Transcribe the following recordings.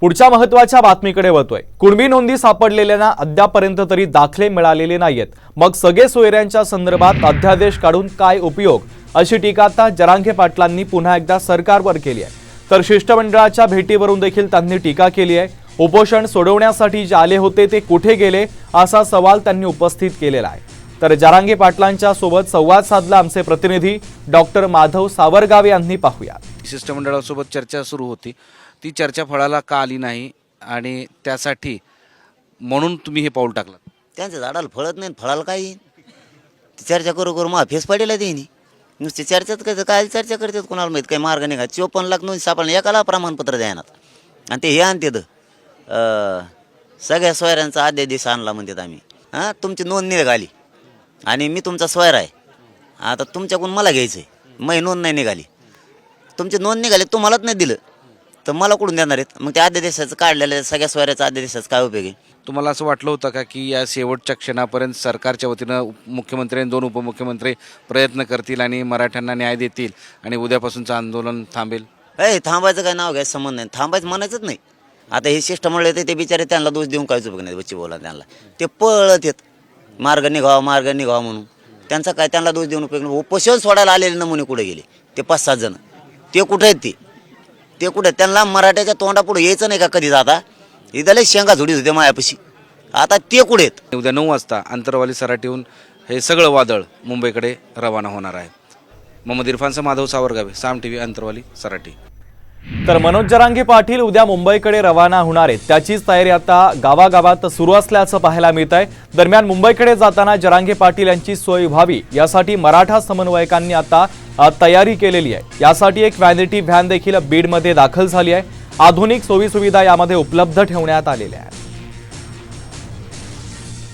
पुढच्या महत्त्वाच्या बातमीकडे वळतोय. कुणबी नोंदी सापडलेल्यांना अद्यापर्यंत तरी दाखले मिळालेले नाहीयेत. मग सगळे सोयऱ्यांच्या संदर्भात अध्यादेश काढून काय उपयोग? अशी टीका आता जरांगे पाटलांनी पुन्हा एकदा सरकारवर केली आहे. तर शिष्टमंडळाच्या भेटीवरून देखील त्यांनी टीका केली आहे. उपोषण सोडवण्यासाठी जे आले होते ते कुठे गेले असा सवाल त्यांनी उपस्थित केलेला आहे. तर जरांगे पाटलांच्या सोबत संवाद साधला आमचे प्रतिनिधी डॉक्टर माधव सावरगावे यांनी पाहूया. शिष्टमंडळासोबत चर्चा सुरू होती. ती चर्चा फळाला का आली नाही आणि त्यासाठी म्हणून तुम्ही हे पाऊल टाकलं. त्यांच्या झाडाला फळत नाही फळाला काय? येईन ती चर्चा करू करू मग फेस पडेल त्यांनी नुसती चर्चाच करतात काय चर्चा करतात कोणाला माहीत? काही मार्ग नाही. का चोपन्न लाख नोंदी सापडलं एकाला प्रमाणपत्र द्यायनात. आणि ते हे आणतात सगळ्या सोयऱ्यांचा अध्यादेश आणला म्हणतात आम्ही. हां तुमची नोंद निघाली आणि मी तुमचा सोयर आहे. आता तुमच्याकडून मला घ्यायचं आहे मग नोंद नाही निघाली. तुमची नोंद निघाली तुम्हालाच नाही दिलं. तर मला कुठून देणार आहेत? मग त्या अध्यादेशाचं काढलेलं सगळ्या सोयऱ्याचा अध्यादेशाचं काय उपयोग आहे? तुम्हाला असं वाटलं होतं का की या शेवटच्या क्षणापर्यंत सरकारच्या वतीनं उप- मुख्यमंत्री आणि दोन उपमुख्यमंत्री प्रयत्न करतील आणि मराठ्यांना न्याय देतील आणि उद्यापासूनचं आंदोलन थांबेल? ए थांबायचं काय नाव घ्यायचं संबंध नाही. थांबायचं म्हणायचंच नाही. आता हे शिष्टमंडळ येते ते बिचारे त्यांना दोष देऊन काहीच उपयोग नाही बच्ची बोला त्यांना. ते पळत येत. मार्ग निघावा मार्ग निघावा म्हणून. त्यांचा काय त्यांना दोष देऊन उपयोग नाही. उपोषण सोडायला आलेले नमुने कुठे गेले? ते पाच सात जण. ते कुठे आहेत ते? ते कुठे? आहेत? त्यांना मराठ्याच्या तोंडापुढे यायचं नाही का कधीच आता इथं शेंगा झोडीत होते मायापाशी. आता ते कुठे आहेत? उद्या नऊ वाजता आंतरवाली सराटीहून हे सगळं वादळ मुंबईकडे रवाना होणार आहे. मोहम्मद इरफानचा माधव सावरगावे साम टी व्ही आंतरवाली सराटी तर मनोज जरांगे पाटील उद्या मुंबईकडे रवाना होणार आहेत. त्याचीच तयारी आता गावागावात सुरू असल्याचं पाहायला मिळत आहे. दरम्यान मुंबईकडे जाताना जरांगे पाटील यांची सोय व्हावी. यासाठी मराठा समन्वयकांनी आता तयारी केलेली आहे. यासाठी एक व्हॅनिटी व्हॅन देखील बीडमध्ये दाखल झाली आहे. आधुनिक सोयीसुविधा यामध्ये उपलब्ध ठेवण्यात आलेल्या आहेत.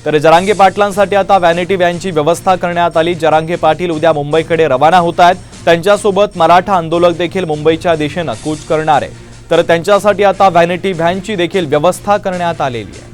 तर जरांगे पाटलांसाठी आता व्हॅनिटी व्हॅनची व्यवस्था करण्यात आली. जरांगे पाटील उद्या मुंबईकडे रवाना होत आहेत. त्यांच्यासोबत मराठा आंदोलक देखील मुंबईच्या दिशेनं कूच करणार आहे. तर त्यांच्यासाठी आता व्हॅनिटी व्हॅनची देखील व्यवस्था करण्यात आलेली आहे.